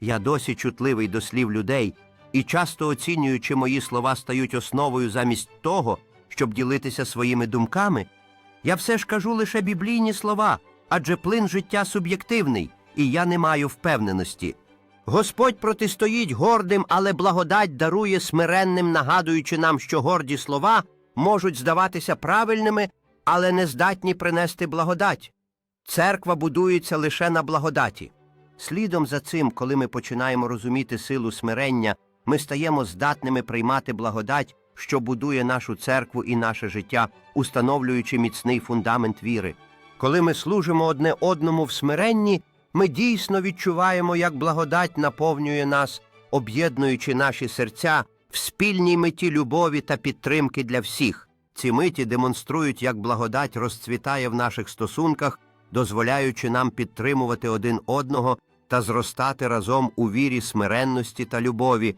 Я досі чутливий до слів людей і часто оцінюючи мої слова стають основою замість того, щоб ділитися своїми думками, я все ж кажу лише біблійні слова, адже плин життя суб'єктивний, і я не маю впевненості. Господь протистоїть гордим, але благодать дарує смиренним, нагадуючи нам, що горді слова можуть здаватися правильними, але не здатні принести благодать. Церква будується лише на благодаті. Слідом за цим, коли ми починаємо розуміти силу смирення, ми стаємо здатними приймати благодать, що будує нашу церкву і наше життя, установлюючи міцний фундамент віри. Коли ми служимо одне одному в смиренні, ми дійсно відчуваємо, як благодать наповнює нас, об'єднуючи наші серця в спільній меті любові та підтримки для всіх. Ці миті демонструють, як благодать розцвітає в наших стосунках, дозволяючи нам підтримувати один одного та зростати разом у вірі смиренності та любові,